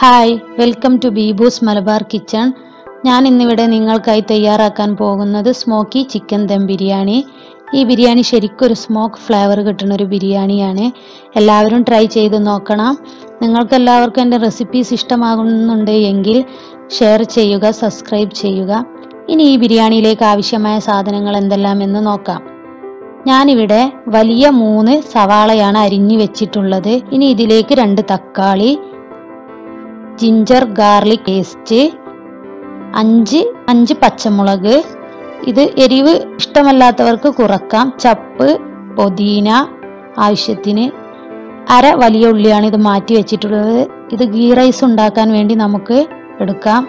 Hi welcome to ബീബൂസ് Malabar kitchen ഞാൻ ഇന്നിവിടെ നിങ്ങൾക്കായി തയ്യാറാക്കാൻ പോകുന്നത് സ്മോക്കി ചിക്കൻ ദം ബിരിയാണി. ഈ ബിരിയാണി ശരിക്കും ഒരു സ്മോക്ക് ഫ്ലേവർ കിട്ടുന്ന ഒരു ബിരിയാണിയാണ്. എല്ലാവരും ട്രൈ ചെയ്ത് നോക്കണം. നിങ്ങൾക്കെല്ലാവർക്കും എന്റെ റെസിപ്പീസ് ഇഷ്ടമാകുന്നുണ്ട് എങ്കിൽ ഷെയർ ചെയ്യുക സബ്സ്ക്രൈബ് ചെയ്യുക. ഇനി ഈ ബിരിയാണിയിലേക്ക് ആവശ്യമായ സാധനങ്ങൾ എന്തെല്ലാം എന്ന് നോക്കാം. ഞാനിവിടെ വലിയ മൂന്ന് സവാളയാണ് അരിഞ്ഞു വെച്ചിട്ടുള്ളത്. ഇനി ഇതിലേക്ക് രണ്ട് തക്കാളി ജിഞ്ചർ ഗാർലിക് പേസ്റ്റ് അഞ്ച് അഞ്ച് പച്ചമുളക്. ഇത് എരിവ് ഇഷ്ടമല്ലാത്തവർക്ക് കുറക്കാം. ചപ്പ് പൊതീന ആവശ്യത്തിന്. അര വലിയ ഉള്ളിയാണ് ഇത് മാറ്റി വെച്ചിട്ടുള്ളത്. ഇത് ഗീ റൈസ് ഉണ്ടാക്കാൻ വേണ്ടി നമുക്ക് എടുക്കാം.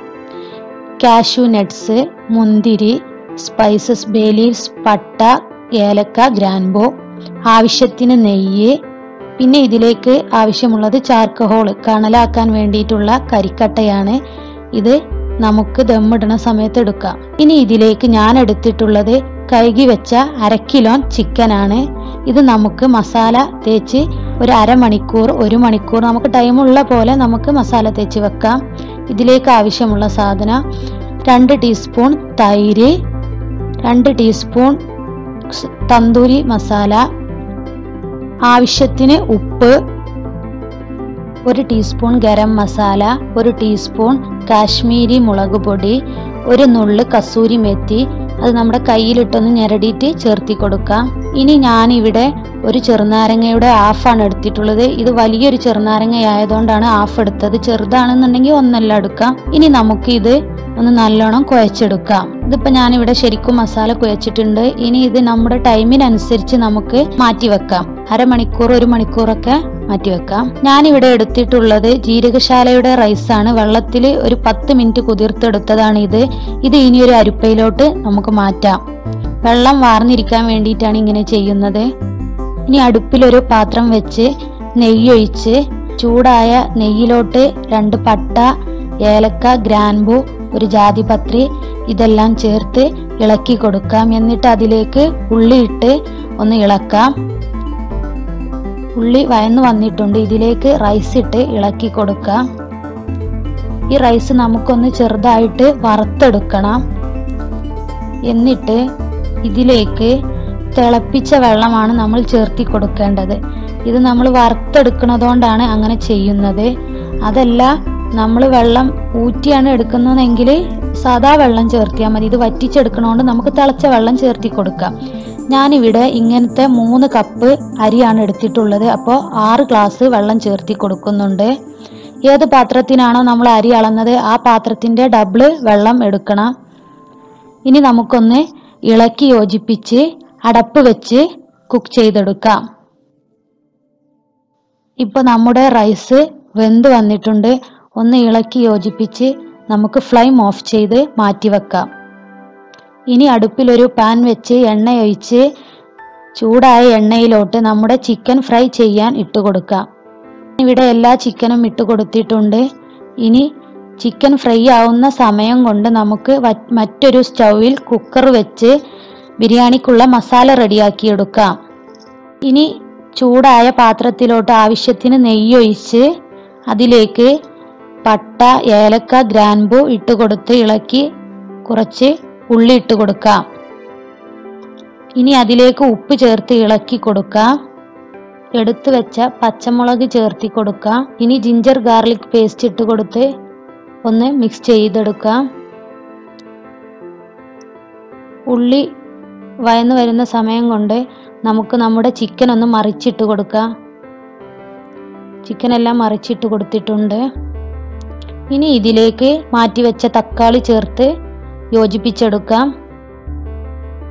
കാഷ്യൂ നട്ട്സ് മുന്തിരി സ്പൈസസ് ബേലീവ്സ് പട്ട ഏലക്ക ഗ്രാൻബോ ആവശ്യത്തിന് നെയ്യ് പിന്നെ ഇതിലേക്ക് ആവശ്യമുള്ളത് ചാർക്കഹോൾ കണലാക്കാൻ വേണ്ടിയിട്ടുള്ള കരിക്കട്ടയാണ്. ഇത് നമുക്ക് ദമ്മിടണ സമയത്ത് എടുക്കാം. ഇനി ഇതിലേക്ക് ഞാൻ എടുത്തിട്ടുള്ളത് കഴുകി വെച്ച അര കിലോ ചിക്കനാണ് ഇത് നമുക്ക് മസാല തേച്ച് ഒരു അരമണിക്കൂർ ഒരു മണിക്കൂർ നമുക്ക് ടൈമുള്ള പോലെ നമുക്ക് മസാല തേച്ച് വെക്കാം. ഇതിലേക്ക് ആവശ്യമുള്ള സാധനം രണ്ട് ടീസ്പൂൺ തൈര് രണ്ട് ടീസ്പൂൺ തന്തൂരി മസാല ആവശ്യത്തിന് ഉപ്പ് ഒരു ടീസ്പൂൺ ഗരം മസാല ഒരു ടീസ്പൂൺ കാശ്മീരി മുളക് പൊടി ഒരു നുള്ള് കസൂരി മെത്തി അത് നമ്മുടെ കയ്യിലിട്ടൊന്ന് ഞെരടിയിട്ട് ചേർത്തി കൊടുക്കാം. ഇനി ഞാനിവിടെ ഒരു ചെറുനാരങ്ങയുടെ ഹാഫാണ് എടുത്തിട്ടുള്ളത്. ഇത് വലിയൊരു ചെറുനാരങ്ങ ആയതുകൊണ്ടാണ് ഹാഫ് എടുത്തത്. ചെറുതാണെന്നുണ്ടെങ്കിൽ ഒന്നല്ല എടുക്കാം. ഇനി നമുക്ക് ഇത് ഒന്ന് നല്ലോണം കുഴച്ചെടുക്കാം. ഇതിപ്പോൾ ഞാനിവിടെ ശരിക്കും മസാല കുഴച്ചിട്ടുണ്ട്. ഇനി ഇത് നമ്മുടെ ടൈമിനനുസരിച്ച് നമുക്ക് മാറ്റി വെക്കാം അരമണിക്കൂർ ഒരു മണിക്കൂറൊക്കെ മാറ്റി വെക്കാം ഞാനിവിടെ എടുത്തിട്ടുള്ളത് ജീരകശാലയുടെ റൈസാണ്. വെള്ളത്തിൽ ഒരു പത്ത് മിനിറ്റ് കുതിർത്തെടുത്തതാണ് ഇത്. ഇത് ഇനി ഒരു അരിപ്പയിലോട്ട് നമുക്ക് മാറ്റാം. വെള്ളം വാർന്നിരിക്കാൻ വേണ്ടിയിട്ടാണ് ഇങ്ങനെ ചെയ്യുന്നത്. ഇനി അടുപ്പിലൊരു പാത്രം വെച്ച് നെയ്യൊഴിച്ച് ചൂടായ നെയ്യിലോട്ട് രണ്ട് പട്ട ഏലക്ക ഗ്രാൻബു ഒരു ജാതിപത്രി ഇതെല്ലാം ചേർത്ത് ഇളക്കി കൊടുക്കാം. എന്നിട്ട് അതിലേക്ക് ഉള്ളിയിട്ട് ഒന്ന് ഇളക്കാം. ഉള്ളി വയന്ന് വന്നിട്ടുണ്ട്. ഇതിലേക്ക് റൈസ് ഇട്ട് ഇളക്കി കൊടുക്കുക ഈ റൈസ് നമുക്കൊന്ന് ചെറുതായിട്ട് വറുത്തെടുക്കണം. എന്നിട്ട് ഇതിലേക്ക് തിളപ്പിച്ച വെള്ളമാണ് നമ്മൾ ചേർത്തി കൊടുക്കേണ്ടത്. ഇത് നമ്മൾ വറുത്തെടുക്കുന്നതുകൊണ്ടാണ് അങ്ങനെ ചെയ്യുന്നത്. അതല്ല നമ്മൾ വെള്ളം ഊറ്റിയാണ് എടുക്കുന്നതെങ്കിൽ സാദാ വെള്ളം ചേർത്തിയാൽ മതി. ഇത് വറ്റിച്ചെടുക്കണോണ്ട് നമുക്ക് തിളച്ച വെള്ളം ചേർത്തി കൊടുക്കാം. ഞാനിവിടെ ഇങ്ങനത്തെ മൂന്ന് കപ്പ് അരിയാണ് എടുത്തിട്ടുള്ളത്. അപ്പോൾ ആറ് ഗ്ലാസ് വെള്ളം ചേർത്തി കൊടുക്കുന്നുണ്ട്. ഏത് പാത്രത്തിനാണോ നമ്മൾ അരി അളന്നത് ആ പാത്രത്തിന്റെ ഡബിൾ വെള്ളം എടുക്കണം. ഇനി നമുക്കൊന്ന് ഇളക്കി യോജിപ്പിച്ച് അടപ്പ് വെച്ച് കുക്ക് ചെയ്തെടുക്കാം. ഇപ്പോൾ നമ്മുടെ റൈസ് വെന്ത് വന്നിട്ടുണ്ട്. ഒന്ന് ഇളക്കി യോജിപ്പിച്ച് നമുക്ക് ഫ്ലെയിം ഓഫ് ചെയ്ത് മാറ്റി വെക്കാം ഇനി അടുപ്പിലൊരു പാൻ വെച്ച് എണ്ണയൊഴിച്ച് ചൂടായ എണ്ണയിലോട്ട് നമ്മുടെ ചിക്കൻ ഫ്രൈ ചെയ്യാൻ ഇട്ട് കൊടുക്കാം. ഇവിടെ എല്ലാ ചിക്കനും ഇട്ട് കൊടുത്തിട്ടുണ്ട്. ഇനി ചിക്കൻ ഫ്രൈ ആവുന്ന സമയം കൊണ്ട് നമുക്ക് മറ്റൊരു സ്റ്റൗവിൽ കുക്കർ വെച്ച് ബിരിയാണിക്കുള്ള മസാല റെഡിയാക്കി എടുക്കാം ഇനി ചൂടായ പാത്രത്തിലോട്ട് ആവശ്യത്തിന് നെയ്യൊഴിച്ച് അതിലേക്ക് പട്ട ഏലക്ക ഗ്രാൻബു ഇട്ട് കൊടുത്ത് ഇളക്കി കുറച്ച് ഉള്ളി ഇട്ട് കൊടുക്കാം. ഇനി അതിലേക്ക് ഉപ്പ് ചേർത്ത് ഇളക്കി കൊടുക്കാം. എടുത്തു വെച്ച പച്ചമുളക് ചേർത്തി കൊടുക്കാം. ഇനി ജിഞ്ചർ ഗാർലിക് പേസ്റ്റ് ഇട്ട് കൊടുത്ത് ഒന്ന് മിക്സ് ചെയ്തെടുക്കാം. ഉള്ളി വയന്നു വരുന്ന സമയം കൊണ്ട് നമുക്ക് നമ്മുടെ ചിക്കൻ ഒന്ന് മറിച്ചിട്ട് കൊടുക്കാം. ചിക്കൻ എല്ലാം മറിച്ചിട്ട് കൊടുത്തിട്ടുണ്ട്. ഇനി ഇതിലേക്ക് മാറ്റി വെച്ച തക്കാളി ചേർത്ത് യോജിപ്പിച്ചെടുക്കാം.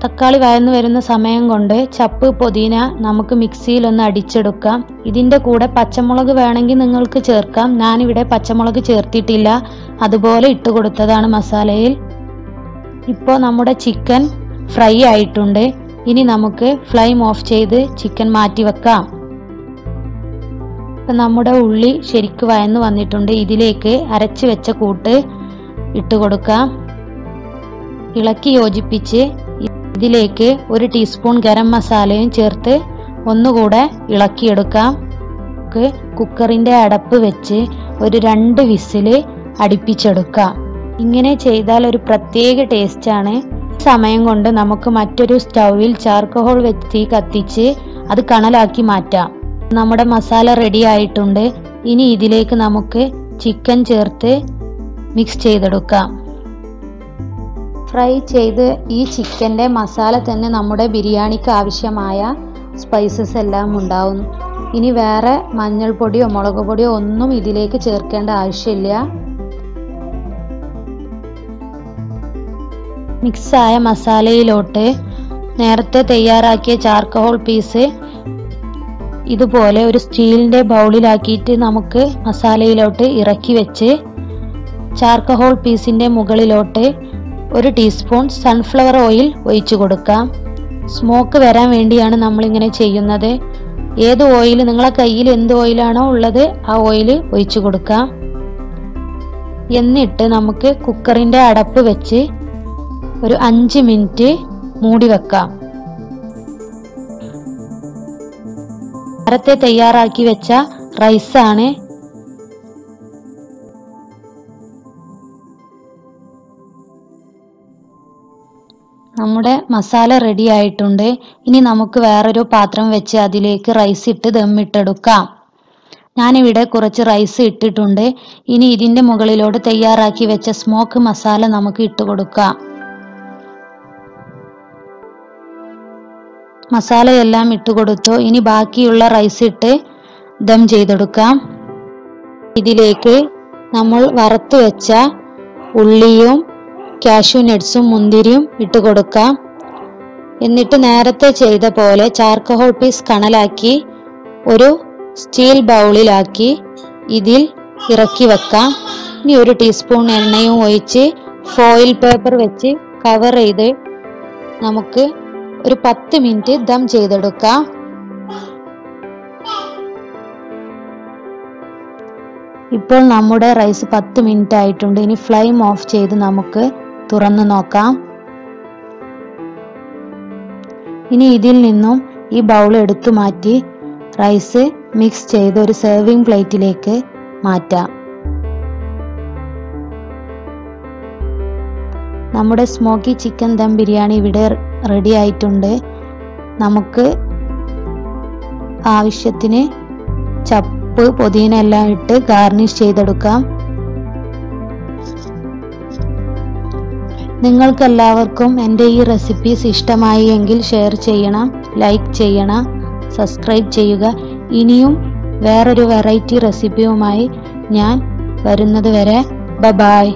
തക്കാളി വയന്നു വരുന്ന സമയം കൊണ്ട് ചപ്പ് പൊതിന നമുക്ക് മിക്സിയിൽ ഒന്ന് അടിച്ചെടുക്കാം. ഇതിന്റെ കൂടെ പച്ചമുളക് വേണമെങ്കിൽ നിങ്ങൾക്ക് ചേർക്കാം. ഞാനിവിടെ പച്ചമുളക് ചേർത്തിട്ടില്ല. അതുപോലെ ഇട്ട് കൊടുത്തതാണ് മസാലയിൽ. ഇപ്പോൾ നമ്മുടെ ചിക്കൻ ഫ്രൈ ആയിട്ടുണ്ട്. ഇനി നമുക്ക് ഫ്ലെയിം ഓഫ് ചെയ്ത് ചിക്കൻ മാറ്റി വെക്കാം. ഇപ്പം നമ്മുടെ ഉള്ളി ശരിക്ക് വയന്ന് വന്നിട്ടുണ്ട്. ഇതിലേക്ക് അരച്ച് വെച്ച കൂട്ട് ഇട്ട് കൊടുക്കാം. ഇളക്കി യോജിപ്പിച്ച് ഇതിലേക്ക് ഒരു ടീസ്പൂൺ ഗരം മസാലയും ചേർത്ത് ഒന്നുകൂടെ ഇളക്കിയെടുക്കാം. കുക്കറിന്റെ അടപ്പ് വെച്ച് ഒരു രണ്ട് വിസിൽ അടുപ്പിച്ചെടുക്കാം. ഇങ്ങനെ ചെയ്താൽ ഒരു പ്രത്യേക ടേസ്റ്റാണ് സമയം കൊണ്ട് നമുക്ക് മറ്റൊരു സ്റ്റൗവിൽ ചാർക്കോൾ വെച്ച് കത്തിച്ച് അത് കണലാക്കി മാറ്റാം. നമ്മുടെ മസാല റെഡി ആയിട്ടുണ്ട്. ഇനി ഇതിലേക്ക് നമുക്ക് ചിക്കൻ ചേർത്ത് മിക്സ് ചെയ്തെടുക്കാം. ഫ്രൈ ചെയ്ത് ഈ ചിക്കന്റെ മസാല തന്നെ നമ്മുടെ ബിരിയാണിക്ക് ആവശ്യമായ സ്പൈസസ് എല്ലാം ഉണ്ടാവും. ഇനി വേറെ മഞ്ഞൾപ്പൊടിയോ മുളക് പൊടിയോ ഒന്നും ഇതിലേക്ക് ചേർക്കേണ്ട ആവശ്യമില്ല. മിക്സായ മസാലയിലോട്ട് നേരത്തെ തയ്യാറാക്കിയ ചാർക്കഹോൾ പീസ് ഇതുപോലെ ഒരു സ്റ്റീലിന്റെ ബൗളിലാക്കിയിട്ട് നമുക്ക് മസാലയിലോട്ട് ഇറക്കി വെച്ച് ചാർക്കഹോൾ പീസിന്റെ മുകളിലോട്ട് ഒരു ടീസ്പൂൺ സൺഫ്ലവർ ഓയിൽ ഒഴിച്ചു കൊടുക്കാം. സ്മോക്ക് വരാൻ വേണ്ടിയാണ് നമ്മളിങ്ങനെ ചെയ്യുന്നത്. ഏത് ഓയിൽ നിങ്ങളെ കയ്യിൽ എന്ത് ഓയിലാണോ ഉള്ളത് ആ ഓയിൽ ഒഴിച്ചു കൊടുക്കാം. എന്നിട്ട് നമുക്ക് കുക്കറിന്റെ അടപ്പ് വെച്ച് ഒരു അഞ്ച് മിനിറ്റ് മൂടി വെക്കാം. നേരത്തെ തയ്യാറാക്കി വെച്ച റൈസാണ് നമ്മുടെ മസാല റെഡി ആയിട്ടുണ്ട്. ഇനി നമുക്ക് വേറൊരു പാത്രം വെച്ച് അതിലേക്ക് റൈസ് ഇട്ട് ദമ്മിട്ടെടുക്കാം ഞാനിവിടെ കുറച്ച് റൈസ് ഇട്ടിട്ടുണ്ട്. ഇനി ഇതിന്റെ മുകളിലോട്ട് തയ്യാറാക്കി വെച്ച സ്മോക്ക് മസാല നമുക്ക് ഇട്ട് കൊടുക്കാം. മസാലയെല്ലാം ഇട്ട് കൊടുത്തു. ഇനി ബാക്കിയുള്ള റൈസ് ഇട്ട് ദം ചെയ്തെടുക്കാം. ഇതിലേക്ക് നമ്മൾ വറുത്ത് വെച്ച ഉള്ളിയും കാഷ്യൂ നട്ട്സും മുന്തിരിയും ഇട്ട് കൊടുക്കാം. എന്നിട്ട് നേരത്തെ ചെയ്ത പോലെ ചാർക്കഹോൾ പീസ് കണലാക്കി ഒരു സ്റ്റീൽ ബൗളിലാക്കി ഇതിൽ ഇറക്കി വെക്കാം. ഇനി ഒരു ടീസ്പൂൺ എണ്ണയും ഒഴിച്ച് ഫോയിൽ പേപ്പർ വെച്ച് കവർ ചെയ്ത് നമുക്ക് ഒരു പത്ത് മിനിറ്റ് ദം ചെയ്തെടുക്കാം. ഇപ്പോൾ നമ്മുടെ റൈസ് പത്ത് മിനിറ്റ് ആയിട്ടുണ്ട്. ഇനി ഫ്ലെയിം ഓഫ് ചെയ്ത് നമുക്ക് തുറന്നു നോക്കാം. ഇനി ഇതിൽ നിന്നും ഈ ബൗൾ എടുത്തു മാറ്റി റൈസ് മിക്സ് ചെയ്ത് ഒരു സെർവിങ് പ്ലേറ്റിലേക്ക് മാറ്റാം. നമ്മുടെ സ്മോക്കി ചിക്കൻ ദം ബിരിയാണി ഇവിടെ റെഡി ആയിട്ടുണ്ട്. നമുക്ക് ആവശ്യത്തിന് ചപ്പ് പുതിന എല്ലാം ഇട്ട് ഗാർണിഷ് ചെയ്തെടുക്കാം. നിങ്ങൾക്കെല്ലാവർക്കും എന്റെ ഈ റെസിപ്പീസ് ഇഷ്ടമായി എങ്കിൽ ഷെയർ ചെയ്യണം ലൈക്ക് ചെയ്യണം സബ്സ്ക്രൈബ് ചെയ്യുക. ഇനിയും വേറൊരു വെറൈറ്റി റെസിപ്പിയുമായി ഞാൻ വരുന്നത് വരെ. ബ ബായ്